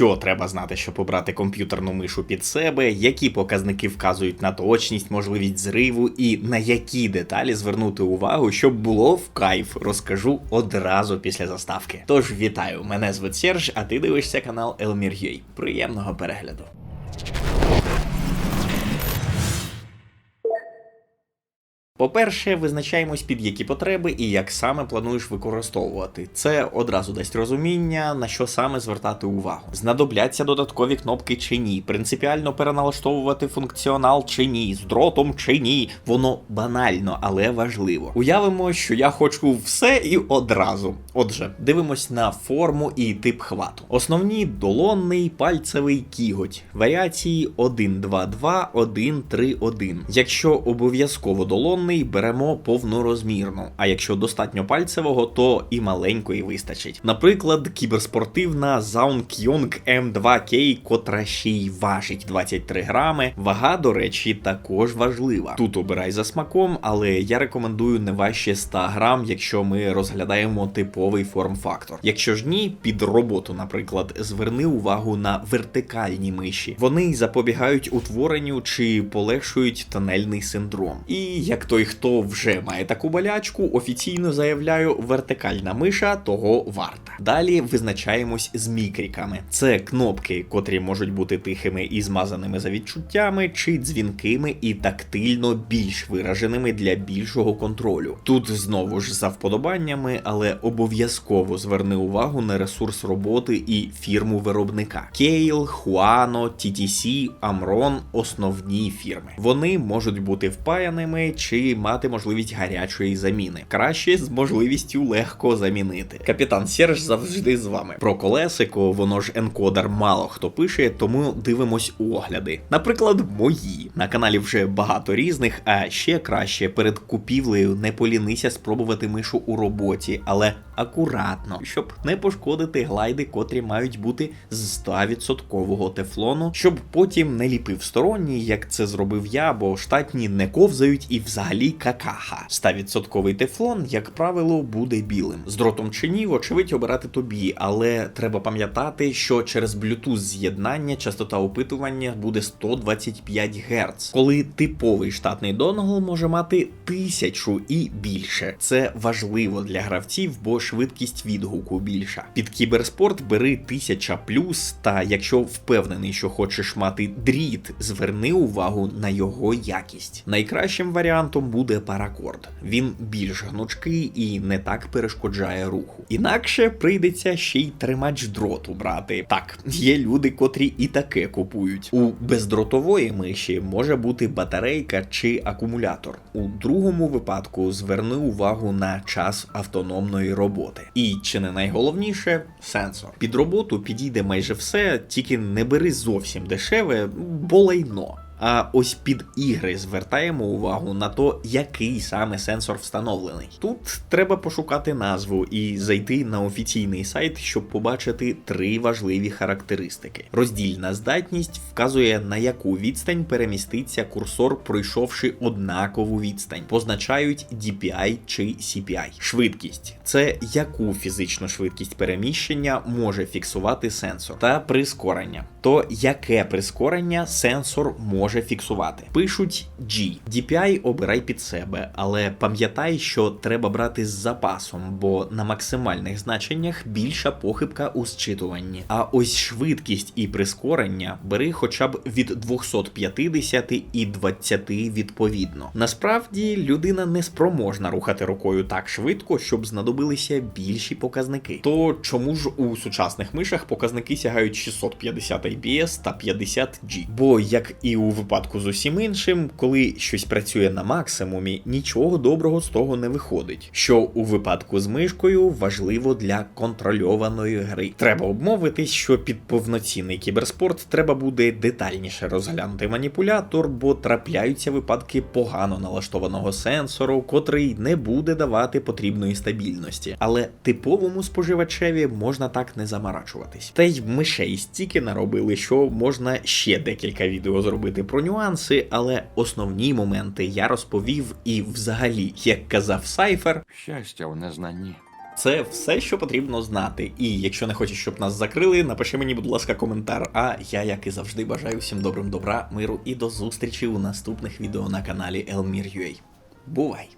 що треба знати, щоб обрати комп'ютерну мишу під себе, які показники вказують на точність, можливість зриву і на які деталі звернути увагу, щоб було в кайф, розкажу одразу після заставки. Тож вітаю, мене звуть Серж, а ти дивишся канал Elmir.ua. Приємного перегляду. По-перше, визначаємось під які потреби і як саме плануєш використовувати. Це одразу дасть розуміння, на що саме звертати увагу. Знадобляться додаткові кнопки чи ні, принципіально переналаштовувати функціонал чи ні, з дротом чи ні. Воно банально, але важливо. Уявимо, що я хочу все і одразу. Отже, дивимось на форму і тип хвату. Основні долонний, пальцевий кіготь. Варіації 1, 2, 2, 1, 3, 1. Якщо обов'язково долонний, беремо повнорозмірну. А якщо достатньо пальцевого, то і маленької вистачить. Наприклад, кіберспортивна Zaun Kyong M2K, котра ще й важить 23 грами. Вага, до речі, також важлива. Тут обирай за смаком, але я рекомендую не важче 100 грам, якщо ми розглядаємо типовий форм-фактор. Якщо ж ні, під роботу, наприклад, зверни увагу на вертикальні миші. Вони запобігають утворенню чи полегшують тонельний синдром. І як той, хто вже має таку болячку, офіційно заявляю, вертикальна миша того варта. Далі визначаємось з мікріками. Це кнопки, котрі можуть бути тихими і змазаними за відчуттями, чи дзвінкими і тактильно більш вираженими для більшого контролю. Тут знову ж за вподобаннями, але обов'язково зверни увагу на ресурс роботи і фірму виробника. Кейл, Хуано, TTC, Amron – основні фірми. Вони можуть бути впаяними чи мати можливість гарячої заміни. Краще з можливістю легко замінити. Капітан Серж завжди з вами. Про колесико, воно ж енкодер мало хто пише, тому дивимось огляди. Наприклад, мої на каналі вже багато різних, а ще краще перед купівлею не полінися спробувати мишу у роботі, але акуратно, щоб не пошкодити глайди, котрі мають бути з 100% тефлону, щоб потім не ліпив сторонній, як це зробив я, бо штатні не ковзають і взагалі какаха. 100% тефлон, як правило, буде білим. З дротом чи ні, вочевидь, обирати тобі, але треба пам'ятати, що через Bluetooth з'єднання частота опитування буде 125 Гц, коли типовий штатний донгл може мати тисячу і більше. Це важливо для гравців, бо швидкість відгуку більша. Під кіберспорт бери 1000 плюс, та якщо впевнений, що хочеш мати дріт, зверни увагу на його якість. Найкращим варіантом буде паракорд. Він більш гнучкий і не так перешкоджає руху. Інакше прийдеться ще й тримач дроту брати. Так, є люди, котрі і таке купують. У бездротової миші може бути батарейка чи акумулятор. У другому випадку зверни увагу на час автономної роботи. І чи не найголовніше сенсор. Під роботу підійде майже все, тільки не бери зовсім дешеве, бо лайно. А ось під ігри звертаємо увагу на то, який саме сенсор встановлений. Тут треба пошукати назву і зайти на офіційний сайт, щоб побачити три важливі характеристики. Роздільна здатність вказує на яку відстань переміститься курсор, пройшовши однакову відстань. Позначають DPI чи CPI. Швидкість це яку фізичну швидкість переміщення може фіксувати сенсор, та прискорення. То яке прискорення сенсор може фіксувати. Пишуть G. DPI обирай під себе, але пам'ятай, що треба брати з запасом, бо на максимальних значеннях більша похибка у зчитуванні. А ось швидкість і прискорення бери хоча б від 250 і 20 відповідно. Насправді людина не спроможна рухати рукою так швидко, щоб знадобилися більші показники. То чому ж у сучасних мишах показники сягають 650 IPS та 50 G? Бо як і у випадку з усім іншим, коли щось працює на максимумі, нічого доброго з того не виходить. Що у випадку з мишкою важливо для контрольованої гри. Треба обмовитись, що під повноцінний кіберспорт треба буде детальніше розглянути маніпулятор, бо трапляються випадки погано налаштованого сенсору, котрий не буде давати потрібної стабільності. Але типовому споживачеві можна так не заморачуватись. Та й мишей стільки наробили, що можна ще декілька відео зробити про нюанси, але основні моменти я розповів і взагалі, як казав Сайфер, Щастя в незнанні. Це все, що потрібно знати. І якщо не хочеш, щоб нас закрили, напиши мені, будь ласка, коментар. А я, як і завжди, бажаю всім добрим добра, миру і до зустрічі у наступних відео на каналі Elmir.ua. Бувай!